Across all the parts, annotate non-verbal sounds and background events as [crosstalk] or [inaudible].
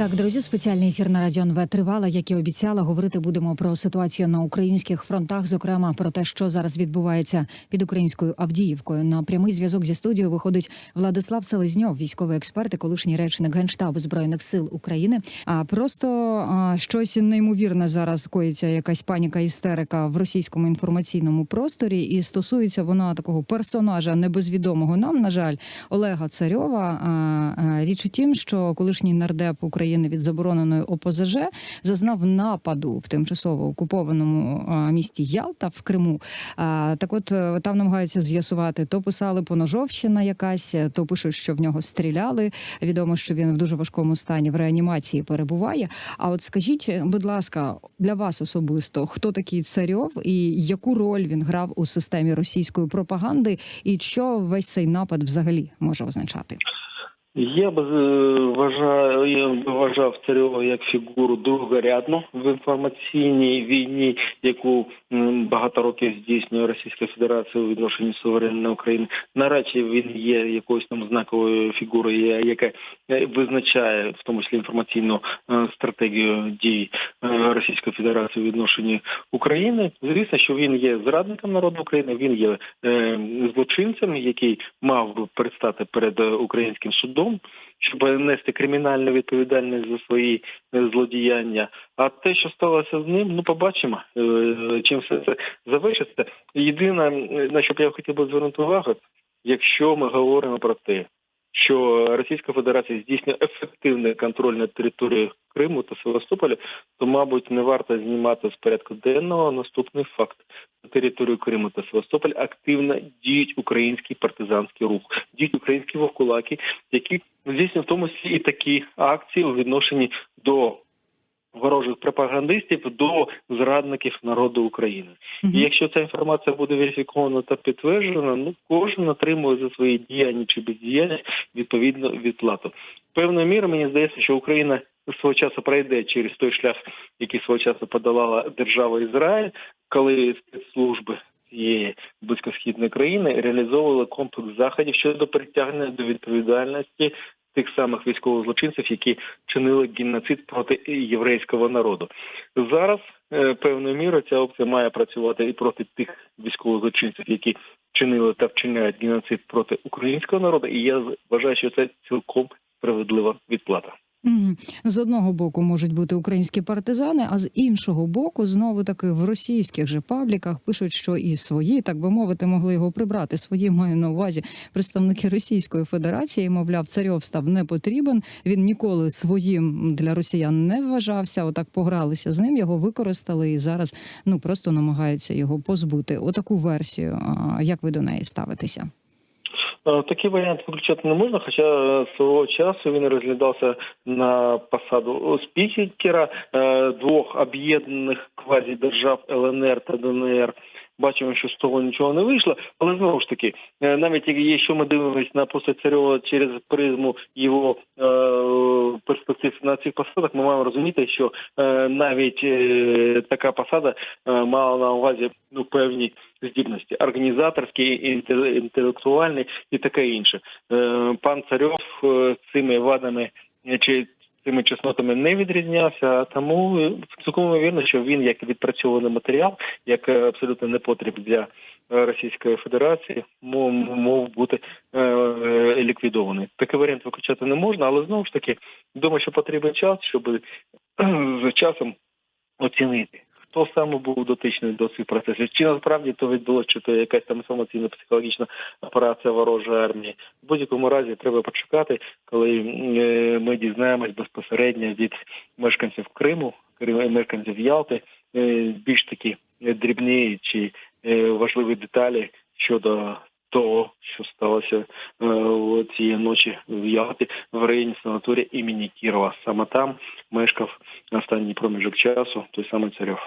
Так, друзі, спеціальний ефір на Радіо НВ тривала. Як і обіцяла, говорити будемо про ситуацію на українських фронтах, зокрема про те, що зараз відбувається під українською Авдіївкою. На прямий зв'язок зі студією виходить Владислав Селезньов, військовий експерт і колишній речник генштабу збройних сил України. А просто а, щось неймовірне зараз коїться, якась паніка істерика в російському інформаційному просторі, і стосується вона такого персонажа небезвідомого нам, на жаль, Олега Царьова. А, а, Річ у тім, що колишній нардеп України від забороненої ОПЗЖ зазнав нападу в тимчасово окупованому місті Ялта в Криму. Так, от е, там намагаються з'ясувати, то писали поножовщина якась, е, то пишуть, що в нього стріляли. Відомо, що він в дуже важкому стані в реанімації перебуває. А от скажіть, будь ласка, для вас особисто, хто такий царьов і яку роль він грав у системі російської пропаганди, і що весь цей напад взагалі може означати? Я б е, вважаю, я вважав Царьова як фігуру другорядну в інформаційній війні, яку багато років здійснює Російська Федерація у відношенні суверенної України. Наразі він є якоюсь там знаковою фігурою, яка е, визначає в тому числі інформаційну е, стратегію дій е, Російської Федерації у відношенні України. Звісно, що він є зрадником народу України. Він є е, злочинцем, який мав би предстати перед е, українським судом, щоб нести кримінальну відповідальність за свої е, злодіяння. А те, що сталося з ним, ну побачимо, е, чим все це завершиться. Єдине, на що б я хотів би звернути увагу, якщо ми говоримо про те, що Російська Федерація здійснює ефективний контроль над територією Криму та Севастополя, то, мабуть, не варто знімати з порядку денного наступний факт. На територію Криму та Севастополя активно діють український партизанський рух, діють українські вовкулаки, які здійснюють в тому числі і такі акції у відношенні до ворожих пропагандистів до зрадників народу України. І якщо ця інформація буде верифікована та підтверджена, ну кожен отримує за свої діяння чи бездіяння відповідну відплату. Певною мірою мені здається, що Україна свого часу пройде через той шлях, який свого часу подолала держава Ізраїль, коли спецслужби цієї близькосхідної країни реалізовували комплекс заходів щодо притягнення до відповідальності тих самих військових злочинців, які чинили геноцид проти єврейського народу. Зараз е, певною мірою ця опція має працювати і проти тих військових злочинців, які чинили та вчиняють геноцид проти українського народу. І я вважаю, що це цілком справедлива відплата. З одного боку можуть бути українські партизани, а з іншого боку, знову таки в російських же пабліках пишуть, що і свої, так би мовити, могли його прибрати. Свої маю на увазі представники Російської Федерації. Мовляв, царьов став не потрібен. Він ніколи своїм для росіян не вважався. Отак погралися з ним, його використали і зараз ну просто намагаються його позбути. Отаку версію. Як ви до неї ставитеся? Е, Такий варіант виключати не можна, хоча е, свого часу він розглядався на посаду спікера е, двох об'єднаних квазідержав ЛНР та ДНР. Бачимо, що з того нічого не вийшло, але знову ж таки, е, навіть якщо ми дивимося на постать Царьова через призму його е, перспектив на цих посадах, ми маємо розуміти, що е, навіть е, така посада е, мала на увазі ну певні здібності організаторські, інте- інтелектуальні і таке інше. Е, Пан Царьов е, цими вадами чи цими чеснотами не відрізнявся, тому е, цілком вірно, що він як відпрацьований матеріал, як абсолютно абсолютно непотріб для е, Російської Федерації, мов, мов бути е, е, ліквідований. Такий варіант виключати не можна, але знову ж таки думаю, що потрібен час, щоб е, з часом оцінити. Хто саме був дотичний до цих процесів? Чи насправді то відбулося, чи то якась там інформаційно-психологічна операція ворожої армії? В будь-якому разі треба почекати, коли е, ми дізнаємось безпосередньо від мешканців Криму, Крим- мешканців Ялти, е, більш такі е, дрібні чи важливі деталі щодо того, що сталося е, цієї ночі в Ялті в районі санаторія імені Кірова. Саме там мешкав останній проміжок часу той самий царьов.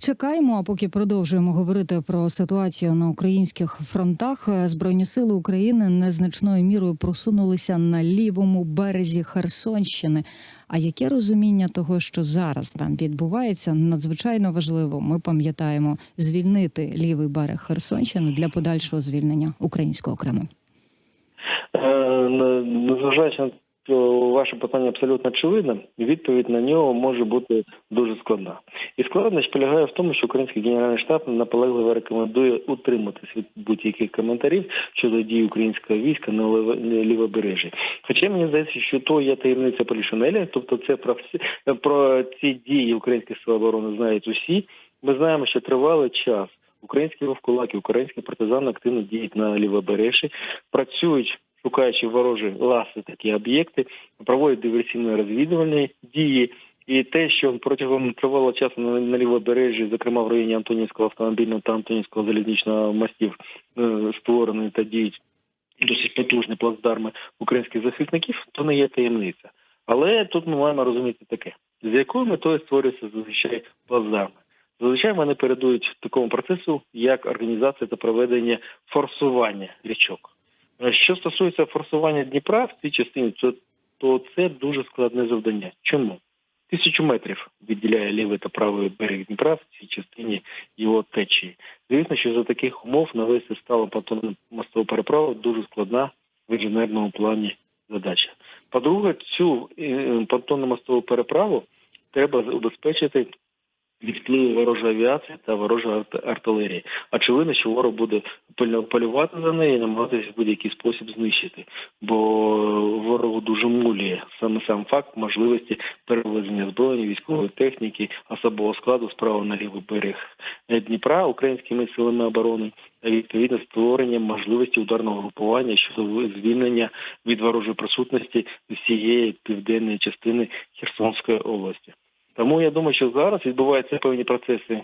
Чекаємо, а поки продовжуємо говорити про ситуацію на українських фронтах. Е, Збройні сили України незначною мірою просунулися на лівому березі Херсонщини. А яке розуміння того, що зараз там відбувається, надзвичайно важливо. Ми пам'ятаємо звільнити лівий берег Херсонщини для подальшого звільнення українського Криму. не- незважаючи ваше питання абсолютно очевидне, відповідь на нього може бути дуже складна. І складність полягає в тому, що український генеральний штаб наполегливо рекомендує утриматись від будь-яких коментарів щодо дій українського війська на лівобережжі. Хоча мені здається, що то є таємниця Полішинеля, тобто це про всі про ці дії українських сил оборони знають усі. Ми знаємо, що тривалий час українські вовкулаки, українські партизани активно діють на лівобережжі, працюють. Шукаючи ворожі ласи такі об'єкти, проводять диверсійно-розвідувальні дії. І те, що протягом тривалого часу на, на лівобережжі, зокрема в районі Антонівського автомобільного та Антонівського залізничного мостів, е, створені та діють досить потужні плацдарми українських захисників, то не є таємниця. Але тут ми маємо розуміти таке: з якою метою створюються зазвичай плацдарми. Зазвичай вони передують такому процесу, як організація та проведення форсування річок. Е, Що стосується форсування Дніпра в цій частині, то, то це дуже складне завдання. Чому? Тисячу метрів відділяє лівий та правий берег Дніпра в цій частині його течії. Звісно, що за таких умов навести стало понтонну мостову переправу дуже складна в інженерному плані задача. По-друге, цю е, мостову переправу треба убезпечити від впливу ворожої авіації та ворожої арт- артилерії. Очевидно, що ворог буде полювати за неї і намагатися в будь-який спосіб знищити, бо ворогу дуже мулює саме сам факт можливості перевезення зброї, військової техніки, особового складу справа на лівий берег е, Дніпра українськими силами оборони. Відповідно створення можливості ударного групування щодо звільнення від ворожої присутності всієї південної частини Херсонської області. Тому я думаю, що зараз відбуваються певні процеси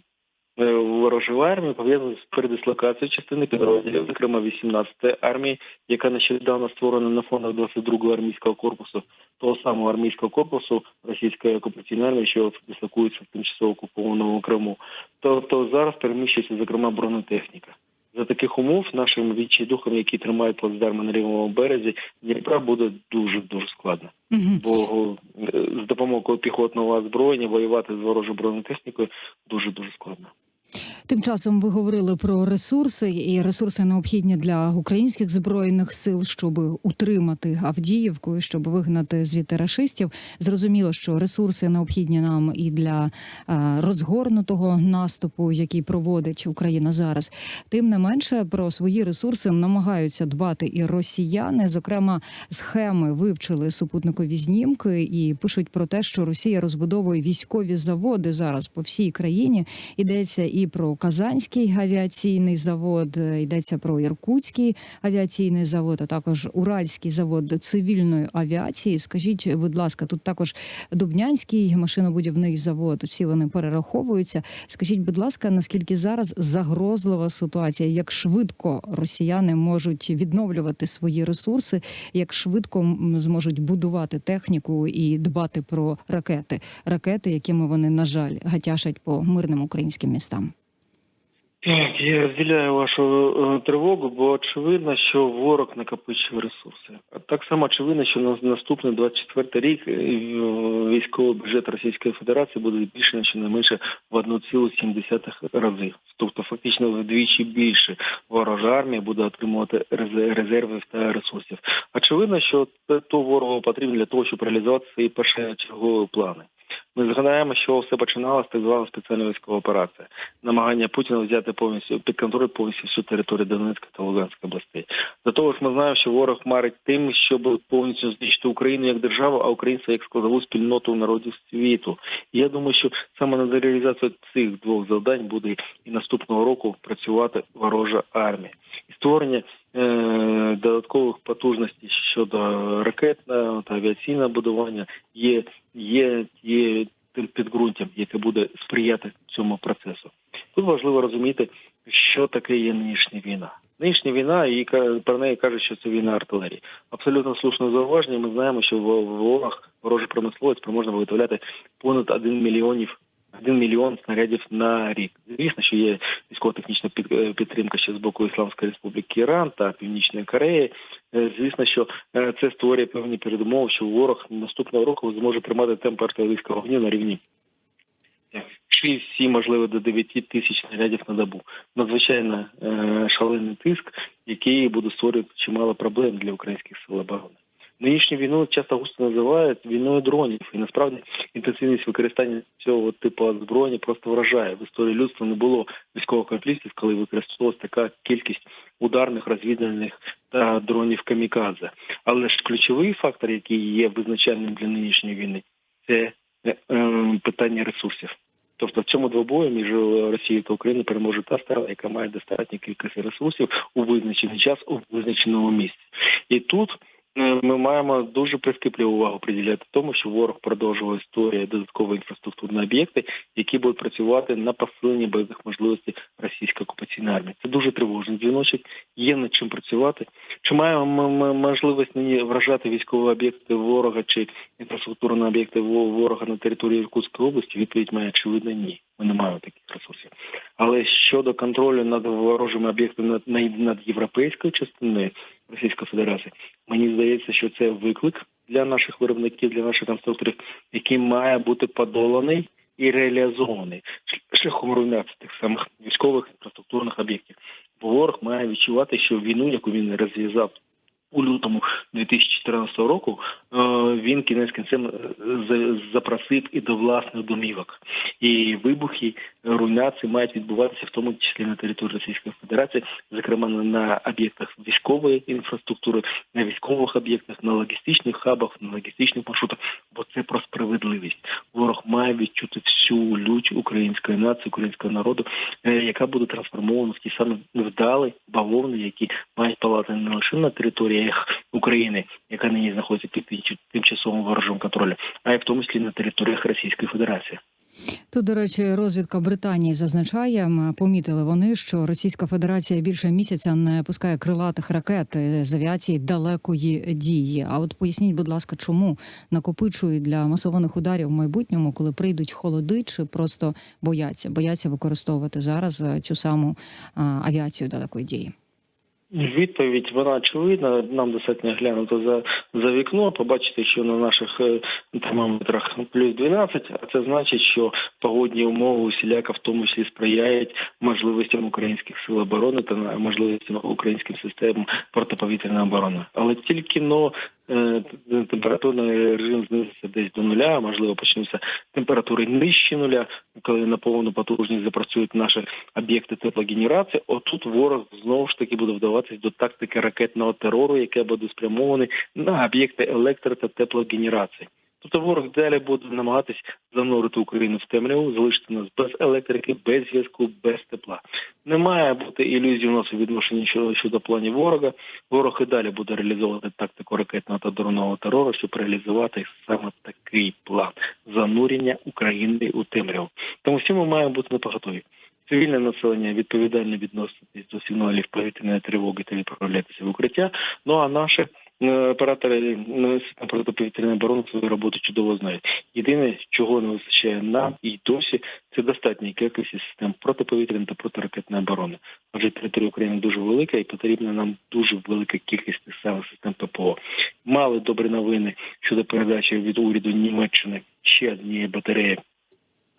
е, у ворожій армії, пов'язані з передислокацією частини підрозділів, зокрема 18-ї армії, яка нещодавно створена на фонах 22-го армійського корпусу, того самого армійського корпусу російської окупаційної армії, що дислокується в тимчасово окупованому Криму. Тобто зараз переміщується, зокрема, бронетехніка. За таких умов нашим відчайдухам, які тримають плацдарми на лівому березі, Дніпра буде дуже дуже складно Мгм. бо е, з допомогою піхотного озброєння воювати з ворожою бронетехнікою дуже дуже складно. Тим часом ви говорили про ресурси, і ресурси необхідні для українських збройних сил, щоб утримати Авдіївку, і щоб вигнати звідти рашистів. Зрозуміло, що ресурси необхідні нам і для е, розгорнутого наступу, який проводить Україна зараз. Тим не менше про свої ресурси намагаються дбати і росіяни. Зокрема, схеми вивчили супутникові знімки і пишуть про те, що Росія розбудовує військові заводи зараз по всій країні. Йдеться і про Казанський авіаційний завод, е, йдеться про Іркутський авіаційний завод, а також Уральський завод цивільної авіації. Скажіть, будь ласка, тут також Дубнянський машинобудівний завод. Всі вони перераховуються. Скажіть, будь ласка, наскільки зараз загрозлива ситуація? Як швидко росіяни можуть відновлювати свої ресурси, як швидко зможуть будувати техніку і дбати про ракети, ракети, якими вони на жаль гатяшать по мирним українським містам? Так, я розділяю вашу е, тривогу, бо очевидно, що ворог накопичив ресурси. Так само очевидно, що на наступний 24 рік е, військовий бюджет Російської Федерації буде збільшений щонайменше в 1,7 рази. Тобто фактично вдвічі більше ворожа армія буде отримувати резе- резервів та ресурсів. Очевидно, що то ворогу потрібно для того, щоб реалізувати свої першочергові плани. Ми згадаємо, що все починалося так звана спеціальна військова операція, намагання Путіна взяти повністю під контроль повністю всю територію Донецької та Луганської областей. До того ж, ми знаємо, що ворог марить тим, щоб повністю знищити Україну як державу, а українців як складову спільноту народів світу. Я думаю, що саме над реалізацією цих двох завдань буде і наступного року працювати ворожа армія і створення е, додаткових потужностей щодо ракетного та авіаційного будування є, є, яке буде сприяти цьому процесу. Тут важливо розуміти, що таке є нинішня війна. Нинішня війна, і про неї кажуть, що це війна артилерії. Абсолютно слушне зауваження. Ми знаємо, що в ворог ворожа промисловець спроможна виготовляти понад 1 мільйонів. 1 мільйон снарядів на рік. Звісно, що є військово-технічна е, підтримка ще з боку Ісламської Республіки Іран та Північної Кореї. Е, Звісно, що е, це створює певні передумови, що ворог наступного року зможе тримати темп артилерійського вогню на рівні як 6-7, можливо, до 9 тисяч снарядів на добу. Надзвичайно е, шалений тиск, який буде створювати чимало проблем для українських сил оборони. Нинішню війну часто густо називають війною дронів, і насправді інтенсивність використання цього типу озброєння просто вражає. В історії людства не було військових конфліктів, коли використовувалася така кількість ударних розвідувальних та дронів камікадзе. Але ж ключовий фактор, який є визначальним для нинішньої війни, це е, е, питання ресурсів. Тобто в цьому двобої між Росією та Україною переможе та сторона, яка має достатню кількість ресурсів у визначений час у визначеному місці. І тут ми маємо дуже прискіпливу увагу приділяти тому, що ворог продовжує створює додаткові інфраструктурні об'єкти, які будуть працювати на посилення бойових можливостей російської окупаційної армії. Це дуже тривожний дзвіночок. Є над чим працювати. Чи маємо ми можливість нині вражати військові об'єкти ворога чи інфраструктурні об'єкти ворога на території Иркутської області? Відповідь має очевидно ні. Ми не маємо таких ресурсів. Але щодо контролю над ворожими об'єктами над європейською частиною Російської Федерації, мені здається, що це виклик для наших виробників, для наших конструкторів, який має бути подоланий і реалізований шляхом руйнації тих самих військових інфраструктурних об'єктів. Бо ворог має відчувати, що війну, яку він розв'язав у лютому 2014 року, е, він кінець кінцем е, за- запросив і до власних домівок. І вибухи, руйнації мають відбуватися в тому числі на території Російської Федерації, зокрема на об'єктах військової інфраструктури, на військових об'єктах, на логістичних хабах, на логістичних маршрутах, бо це про справедливість. Ворог має відчути всю лють української нації, українського народу, е, яка буде трансформована в ті самі вдали бавовни, які мають палати не лише на територіях України, яка нині знаходиться під тимч- тимчасовим ворожим контролем, а й в тому числі на територіях Російської Федерації. Тут, до речі, розвідка Британії зазначає, помітили вони, що Російська Федерація більше місяця не пускає крилатих ракет з авіації далекої дії. А от поясніть, будь ласка, чому накопичують для масованих ударів в майбутньому, коли прийдуть холоди, чи просто бояться, бояться використовувати зараз е, цю саму авіацію далекої дії? Відповідь вона очевидна. Нам достатньо глянути за, за вікно, побачити, що на наших е, термометрах плюс 12, а це значить, що погодні умови усіляка в тому числі сприяють можливостям українських сил оборони та можливостям українським системам протиповітряної оборони. Але тільки но температурний режим знизиться десь до нуля, можливо почнуться температури нижче нуля, коли на повну потужність запрацюють наші об'єкти теплогенерації. Отут ворог знову ж таки буде вдаватись до тактики ракетного терору, яке буде спрямоване на об'єкти електро та теплогенерації. Тобто ворог далі буде намагатись занурити Україну в темряву, залишити нас без електрики, без зв'язку, без тепла. Не має бути ілюзій у нас у відношенні щодо, планів ворога. Ворог і далі буде реалізовувати тактику ракетного та дронного терору, щоб реалізувати саме такий план занурення України у темряву. Тому всі ми маємо бути напоготові. Цивільне населення відповідально відноситись до сигналів повітряної тривоги та відправлятися в укриття. Ну а наші е, оператори е, систем протиповітряної оборони свою роботу чудово знають. Єдине, чого не вистачає нам і досі, це достатня кількість систем протиповітряної та протиракетної оборони. Адже територія України дуже велика і потрібна нам дуже велика кількість самих систем ППО. Мали добрі новини щодо передачі від уряду Німеччини ще однієї батареї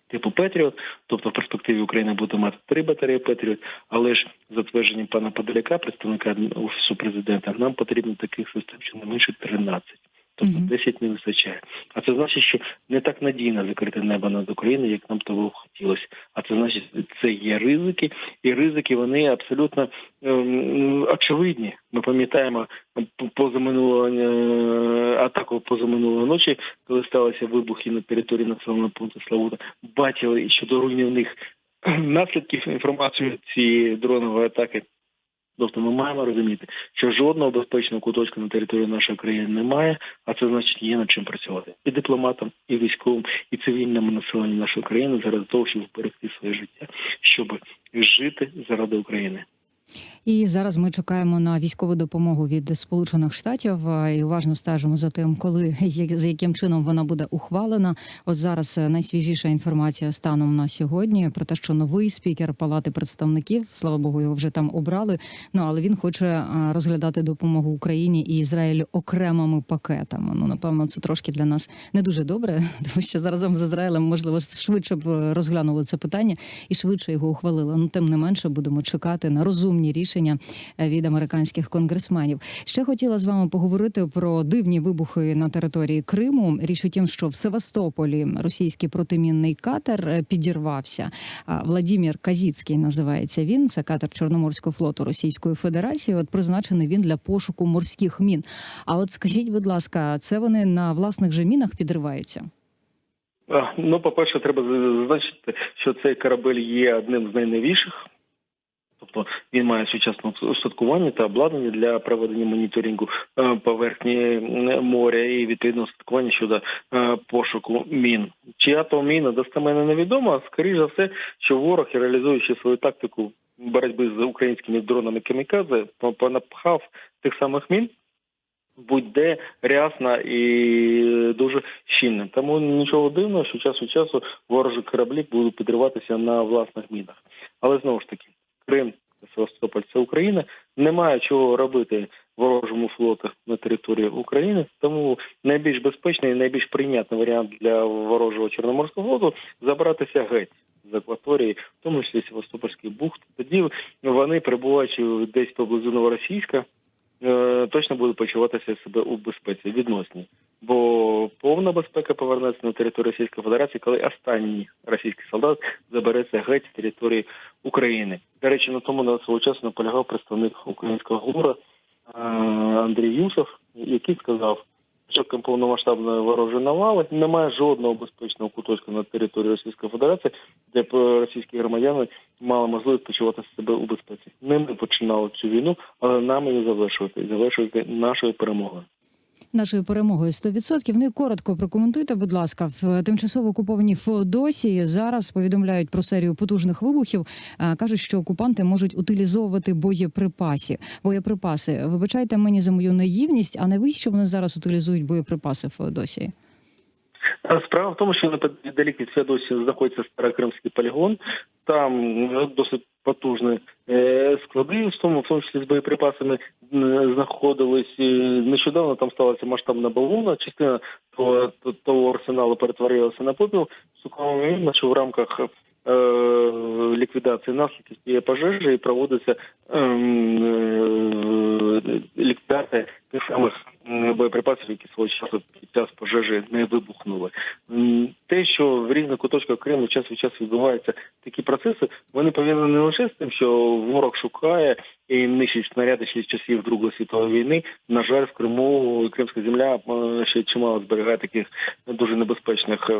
типу Петріот. Тобто в перспективі Україна буде мати три батареї Петріот, але ж затвердженням пана Подоляка, представника офісу президента, нам потрібно таких систем що не менше 13. Тобто 10 не вистачає. А це значить, що не так надійно закрите небо над Україною, як нам того хотілося. А це значить, це є ризики, і ризики вони абсолютно ем, очевидні. Ми пам'ятаємо позаминулого е, атаку позаминулої ночі, коли сталися вибухи на території населеного пункту Славута. Бачили щодо руйнівних наслідків інформацію цієї дронової атаки. Тобто ми маємо розуміти, що жодного безпечного куточка на території нашої країни немає, а це значить є над чим працювати і дипломатам, і військовим, і цивільному населенню нашої країни заради того, щоб зберегти своє життя, щоб жити заради України. І зараз ми чекаємо на військову допомогу від Сполучених Штатів і уважно стежимо за тим, коли [laughs] за яким чином вона буде ухвалена. От зараз е, найсвіжіша інформація станом на сьогодні про те, що новий спікер Палати представників, слава Богу, його вже там обрали. Ну але він хоче е, розглядати допомогу Україні і Ізраїлю окремими пакетами. Ну напевно, це трошки для нас не дуже добре, [laughs] тому що зараз з Ізраїлем можливо швидше б е, розглянули це питання і швидше його ухвалили. Ну тим не менше будемо чекати на розумні рішення е, від американських конгресменів. Ще хотіла з вами поговорити про дивні вибухи на території Криму. Річ у тім, що в Севастополі російський протимінний катер е, підірвався. Владімір Казіцький називається він. Це катер Чорноморського флоту Російської Федерації. От призначений він для пошуку морських мін. А от скажіть, будь ласка, це вони на власних же мінах підриваються? Ну, по-перше, треба зазначити, що цей корабель є одним з найновіших. Тобто він має сучасне устаткування та обладнання для проведення моніторингу е, поверхні моря і відповідно устаткування щодо е, пошуку мін. Чия то міна достеменно невідомо. Скоріше за все, що ворог, реалізуючи свою тактику боротьби з українськими дронами камікадзе, понапхав тих самих мін будь-де рясно і дуже щільно. Тому нічого дивного, що час від часу ворожі кораблі будуть підриватися на власних мінах. Але знову ж таки, Крим Севастополь це Україна. Немає чого робити ворожому флоту на території України. Тому найбільш безпечний і найбільш прийнятний варіант для ворожого чорноморського флоту забратися геть з акваторії, в тому числі Севастопольський бухт. Тоді вони, перебуваючи десь поблизу Новоросійська, е, точно будуть почуватися себе у безпеці відносній. Бо повна безпека повернеться на територію Російської Федерації, коли останній російський солдат забереться геть з території України. До речі, на тому на свого часу наполягав представник українського ГУРа е, Андрій Юсов, який сказав, що повномасштабної ворожої навали немає жодного безпечного куточка на території Російської Федерації, де б російські громадяни мали можливість почувати себе у безпеці. Не починали цю війну, але нам її завершувати і завершувати нашою перемогою. Нашою перемогою 100%. Ну коротко прокоментуйте, будь ласка, в тимчасово окупованій Феодосії зараз повідомляють про серію потужних вибухів. Е, Кажуть, що окупанти можуть утилізовувати боєприпаси. Боєприпаси. Вибачайте мені за мою наївність, а навіщо вони зараз утилізують боєприпаси в Феодосії? Справа в тому, що неподалік від Феодосії знаходиться Старокримський полігон. Там е, досить потужні е, склади, в тому, в тому числі з боєприпасами е, знаходились. Нещодавно там сталася масштабна балона. Частина того, того арсеналу перетворилася на попіл. Вірно, що в рамках ліквідації наслідків цієї пожежі і проводиться ем, е, ліквідація тих самих боєприпасів, які свого часу під час пожежі не вибухнули. Те, що в різних куточках Криму час від часу відбуваються такі процеси, вони пов'язані не лише з тим, що ворог шукає і нищить снаряди ще з часів Другої світової війни. На жаль, в Криму Кримська земля е, ще чимало зберігає таких дуже небезпечних.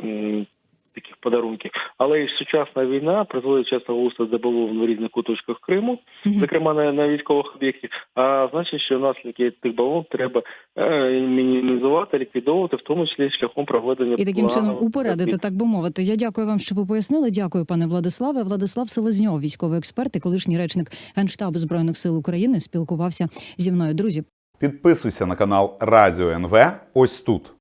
Таких подарунків, але і сучасна війна призводить часто густо заболов в різних куточках Криму, зокрема на, на військових об'єктів. А значить, що наслідки тих балон треба е, мінімізувати, ліквідовувати, в тому числі шляхом проведення І таким чином упередити, так би мовити. Я дякую вам, що ви пояснили. Дякую, пане Владиславе. Владислав Селезньов, військовий експерт і колишній речник Генштабу збройних сил України, спілкувався зі мною. Друзі, Підписуйся на канал Радіо НВ ось тут.